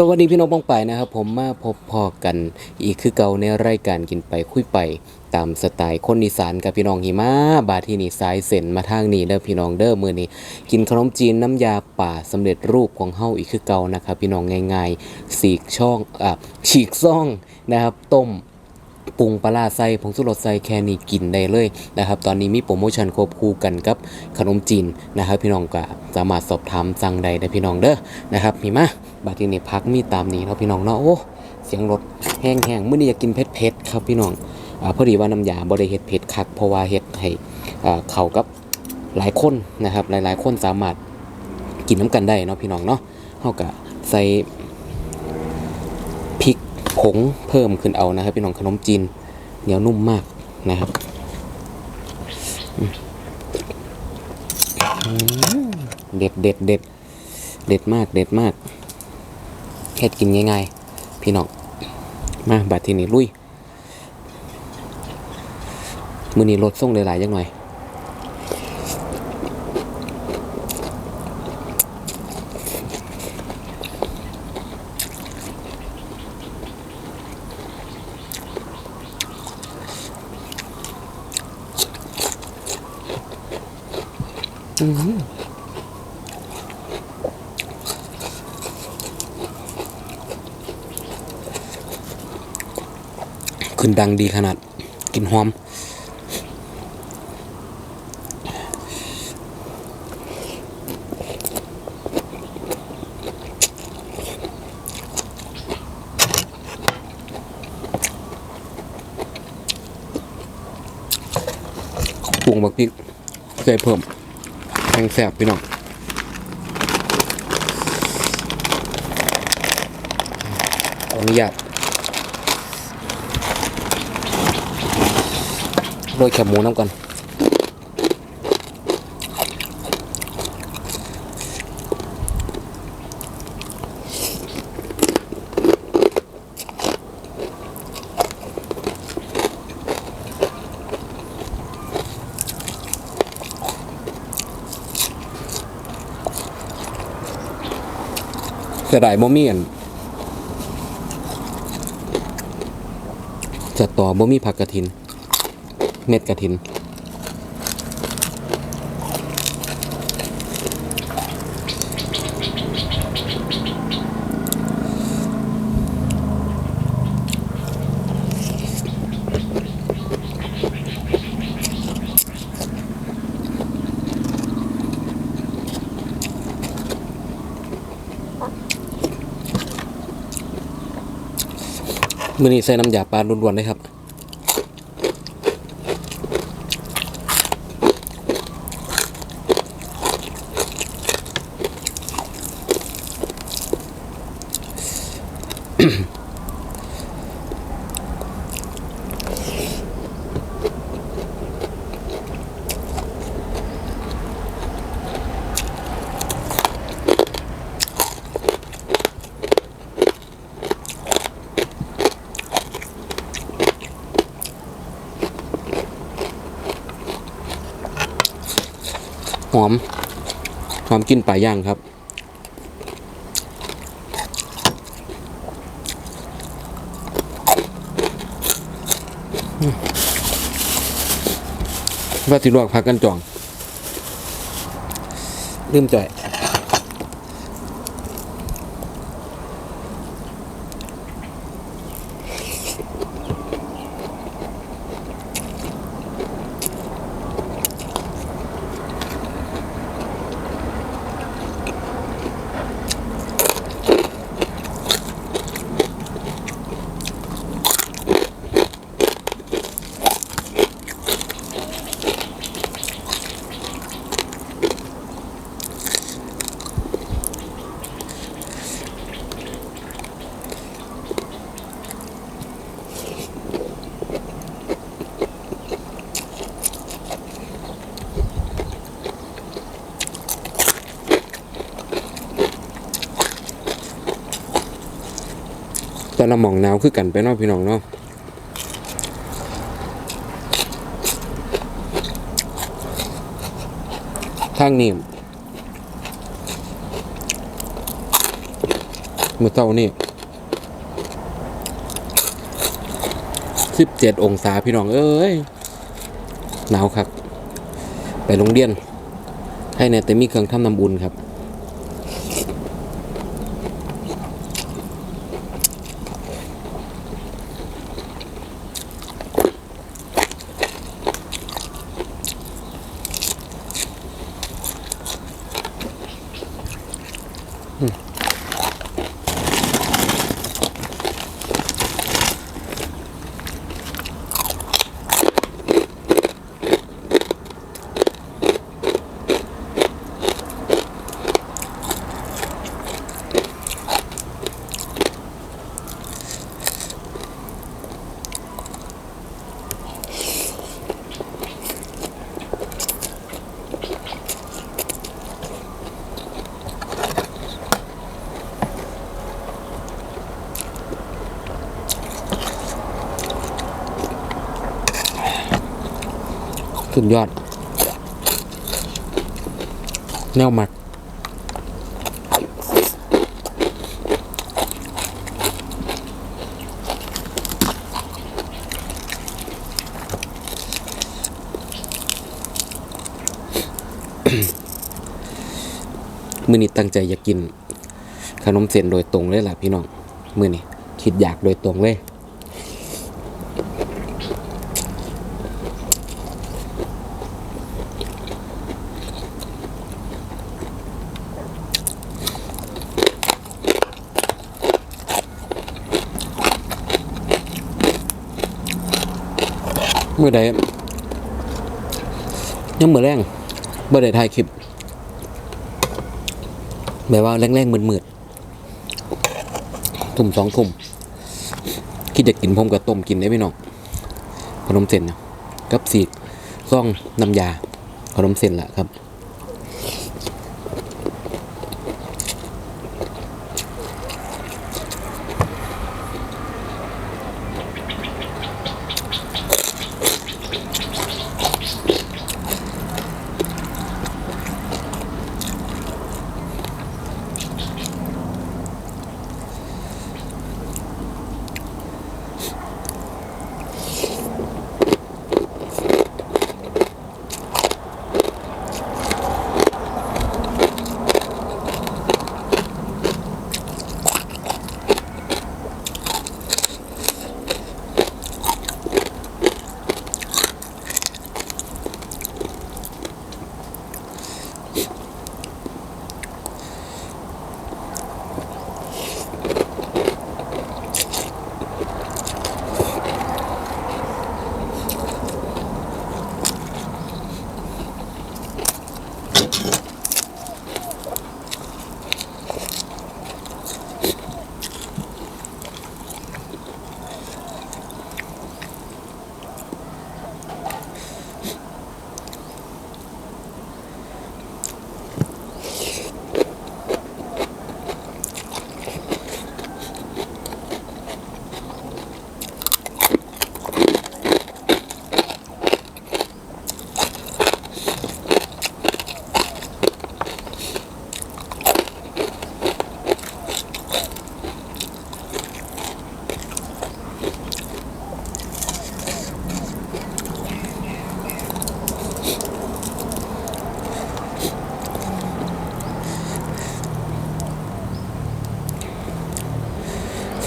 สวัสดีพี่น้องป้องไปนะครับผมมาพบพอกันอีกคือเก่าในรายการกินไปคุยไปตามสไตล์คนอีสานกับพี่น้องหิมะบาที่นี่สายเส้นมาทางนี้เด้อพี่น้องเด้อมือนี้กินขนมจีนน้ำยาป่าสำเร็จรูปของเฮาอีกคือเก่านะครับพี่น้องง่ายๆสีกช่องอะฉีกซ่องนะครับต้ม ปรุงปลาร้าใส่ผงชูรสใส่แค่นี้กินได้เลยนะครับ ตอนนี้มีโปรโมชั่นควบคู่กันกับขนมจีนนะครับ พี่น้องก็สามารถสอบถามสั่งใดได้พี่น้องเด้อนะครับมีมาบัดทีนี้พักมีตามนี้เนาะพี่น้องเนาะโอ้เสียงรถแห้งๆมื้อนี้อยากกินเผ็ดๆครับพี่น้องอ่าพอดีว่าน้ำยาบ่ได้เฮ็ดเผ็ดคักเพราะว่าเฮ็ดให้อ่าเขากับหลายคนนะครับ หลายๆ คนสามารถกินน้ำกันได้เนาะพี่น้องเนาะเฮาก็ใส่พริก ผงเพิ่มขึ้นเอานะครับพี่น้องขนมจีนเหนียวนุ่มมากนะครับเด็ดเด็ดเด็ดเด็ดมากเด็ดมากเฮ็ดกินง่ายๆ พี่น้องมาบัดทีนี้ลุยมือนี้ลดส่งหลายๆจังหน่อย ขึ้นดังดีขนาดกินหอม ปรุงบักพริกใส่เพิ่ม ห้งแสบพี่น้องขออนุญาตโรยแคบหมูน้ำกัน เสียดายบ่มีอันจะต่อบ่มีผักกระถิน เม็ดกระถิน มือนี้ใส่น้ำยาปลาล้วนๆเลยครับ อม หอมกลินปลาย่างครับ ว่าสิลวกพักกันจ่องลืมจ่อย แต่ละหม่องหนาวคือกันไปเนาะพี่น้องเนาะทางนี้มือเช้านี่สิบเจ็ดองศาพี่น้องเอ้ยหนาวครับ ไปโรงเรียน ให้เนี่ยแต่มีเครื่องทำน้ำบุญครับ สุดยอด แนวหมัก มือนี้ตั้งใจอยากกิน ขนมเส้นโดยตรงเลยล่ะพี่น้อง มือนี้คิดอยากโดยตรงเลย มื่อใดยังเมื่อแรงเมื่อใดถ่ายคลิปแบบว่าแรงๆมืดๆทุ่มสองทุ่มคิดจะกินผมกับต้มกินได้ไหมน้องขนมเส้นนะกับสีกซ่องน้ำยาขนมเส้นละครับ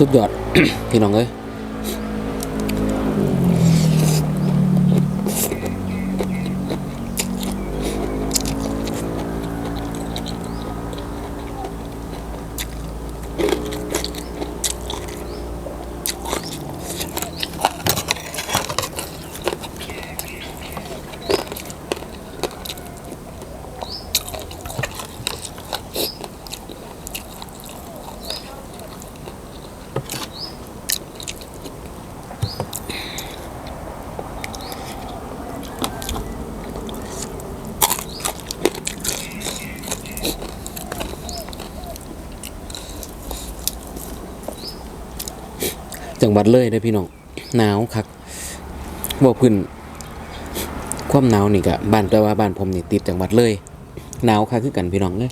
สุดยอด พี่น้องเอ้ย จังหวัดเลยเด้พี่น้องหนาวครักบ่พื้นความหนาวนี่กับบ้านแต่ว่าบ้านผมนี่ติดจังหวัดเลยหนาวคัขึ้นกันพี่น้องเลย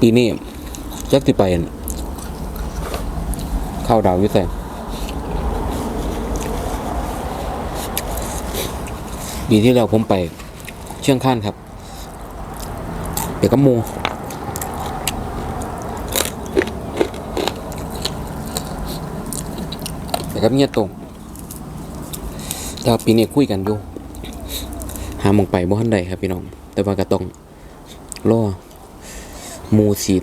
ปีนี้จักที่ไปเข้าดาวยุ่ใส่ ปีที่แล้วผมไปเชียงคานครับไปกับหมูไปกับเงียตรงแต่ว่าปีนี้คุยกันอยู่หาหมองไปบ่ทันใดครับพี่น้อง แต่ว่าก็ต้องรอมูฉีด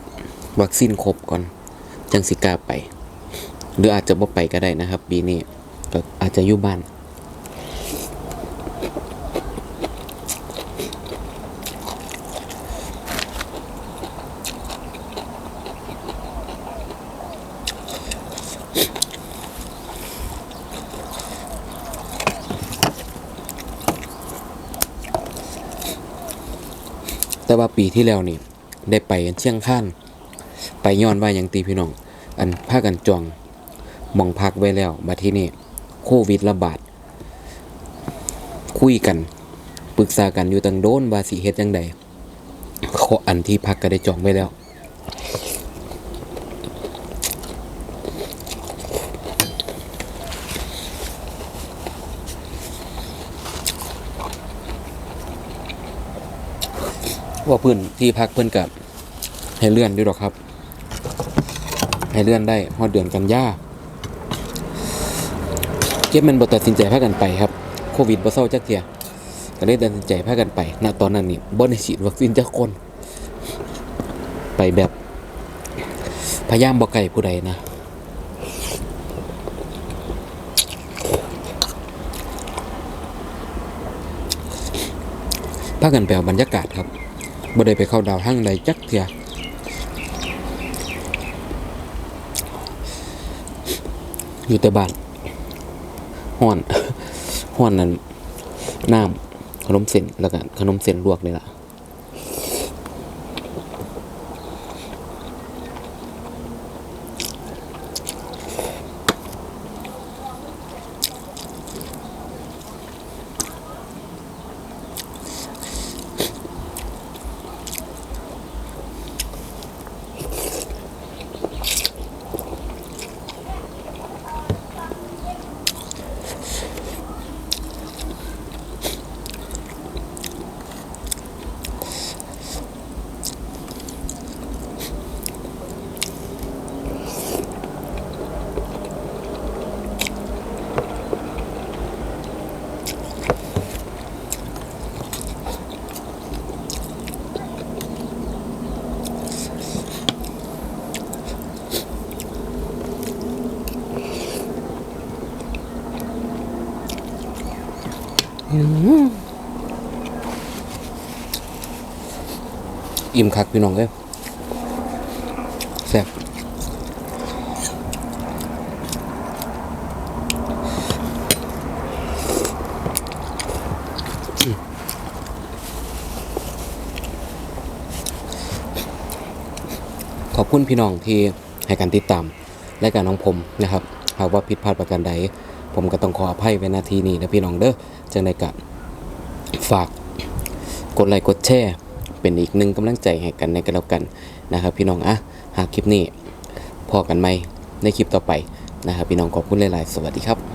วัคซีนครบก่อน จังสิกาไป หรืออาจจะบ่ไปก็ได้นะครับ ปีนี้ก็อาจจะอยู่บ้าน แต่ว่าปีที่แล้วนี่ ได้ไปเชียงขั้นไปย้อนว่าอย่างตีพี่น้อง อันภาคกันจองมองพักไว้แล้วมาที่นี่โควิดระบาด คุยกันปรึกษากันอยู่ตั้งโดนว่าสิเฮ็ดจังใดขออันที่พักก็ได้จองไว้แล้ว ว่าพื้นที่พักเพิ่อนกับให้เลื่อนด้วยหรอกครับ ให้เลื่อนได้ฮอดเดือนกันยาเก็บมันบตัดสินใจพากันไปครับ โควิดบ่เศร้าจักเที่ยก็เลยตัดสินใจพากันไปณตอนนั้นนี่บ่ได้ฉีดวัคซีนจักคน ไปแบบพยายามบ่ไกลผู้ใดนะพากันไปเอาบรรยากาศครับ บ่ได้ไปเข้าดาวห้างใดจักเถื่อยู่แต่บ้านห้อนห้อนนั้นน้ำขนมเส้นแล้วก็ขนมเส้นลวกนี่ล่ะ อิ่มคักพี่น้องเอ้ยแซ่บขอบคุณพี่น้องที่ให้การติดตามและการน้องผมนะครับ หากว่าผิดพลาดประการใด ผมก็ต้องขออภัยไว้นาทีนี้นะพี่น้องเด้อ จังในกะฝากกดไลค์กดแชร์เป็นอีกหนึ่งกำลังใจให้กันในกันแล้วกันนะครับ พี่น้องอะหากคลิปนี้พอกันไหมในคลิปต่อไปนะครับ พี่น้องขอบคุณหลายๆ สวัสดีครับ